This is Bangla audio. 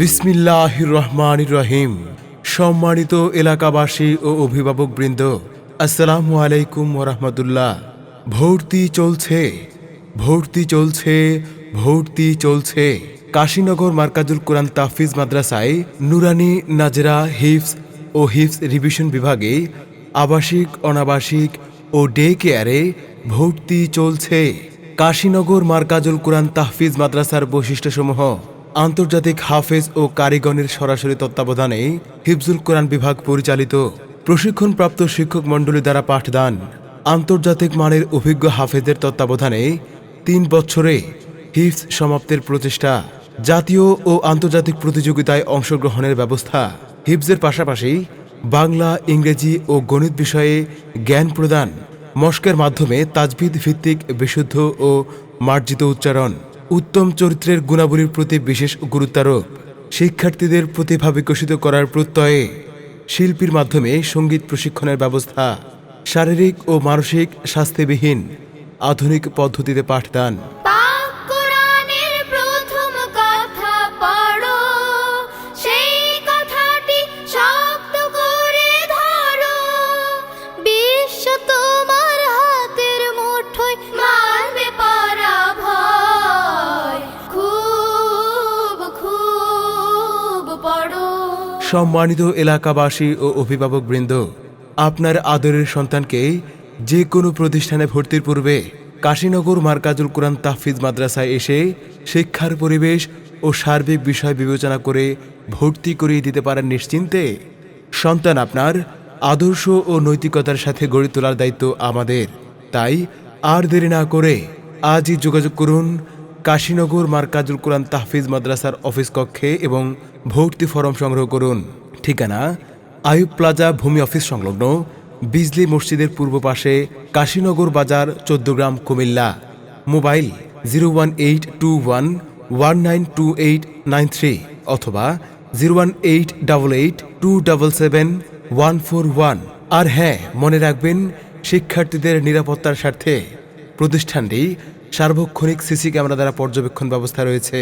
বিসমিল্লাহ রহমান রহিম সম্মানিত এলাকাবাসী ও অভিভাবক বৃন্দ আসসালামু আলাইকুম ওরহমতুল্লাহ। ভর্তি চলছে ভর্তি চলছে ভর্তি চলছে। কাশীনগর মার্কাজুল কোরআন তাফিজ মাদ্রাসায় নুরানি নাজরা হিফস ও হিফস রিভিশন বিভাগে আবাসিক, অনাবাসিক ও ডে কেয়ারে ভর্তি চলছে। কাশীনগর মার্কাজুল কোরআন তাহফিজ মাদ্রাসার বৈশিষ্ট্যসমূহ আন্তর্জাতিক হাফেজ ও কারিগণের সরাসরি তত্ত্বাবধানে হিফজুল কোরআন বিভাগ পরিচালিত প্রশিক্ষণপ্রাপ্ত শিক্ষক মণ্ডলী দ্বারা পাঠদান। আন্তর্জাতিক মানের অভিজ্ঞ হাফেজের তত্ত্বাবধানে তিন বছরে হিফজ সমাপ্তির প্রচেষ্টা, জাতীয় ও আন্তর্জাতিক প্রতিযোগিতায় অংশগ্রহণের ব্যবস্থা, হিফজের পাশাপাশি বাংলা, ইংরেজি ও গণিত বিষয়ে জ্ঞান প্রদান, মস্কের মাধ্যমে তাজবিদ ভিত্তিক বিশুদ্ধ ও মার্জিত উচ্চারণ। উত্তম চরিত্রের গুণাবলীর প্রতি বিশেষ গুরুত্বারোপ শিক্ষার্থীদের প্রতিভা বিকশিত করার প্রত্যয়ে শিল্পীর মাধ্যমে সংগীত প্রশিক্ষণের ব্যবস্থা, শারীরিক ও মানসিক স্বাস্থ্যবিহীন আধুনিক পদ্ধতিতে পাঠদান। সম্মানিত এলাকাবাসী ও অভিভাবক বৃন্দ আপনার আদরের সন্তানকে যে কোনো প্রতিষ্ঠানে ভর্তির পূর্বে কাশীনগর মার্কাজুল কোরআন তাহফিজ মাদ্রাসায় এসে শিক্ষার পরিবেশ ও সার্বিক বিষয় বিবেচনা করে ভর্তি করিয়ে দিতে পারেন নিশ্চিন্তে সন্তান আপনার আদর্শ ও নৈতিকতার সাথে গড়ে তোলার দায়িত্ব আমাদের। তাই আর দেরি না করে আজই যোগাযোগ করুন কাশীনগর মার্কাজুল কোরআন তাহফিজ মাদ্রাসার অফিস কক্ষে এবং ভর্তি ফরম সংগ্রহ করুন। ঠিকানা, আয়ুব প্লাজা, ভূমি অফিস সংলগ্ন, বিজলি মসজিদের পূর্ব পাশে কাশীনগর বাজার, Chauddagram, Comilla. Mobile zero one eight two one one nine two eight nine three অথবা zero one eight double eight two double seven one four one. আর হ্যাঁ মনে রাখবেন, শিক্ষার্থীদের নিরাপত্তার স্বার্থে। প্রতিষ্ঠানটি সার্বক্ষণিক সিসি ক্যামেরা দ্বারা পর্যবেক্ষণ ব্যবস্থা রয়েছে।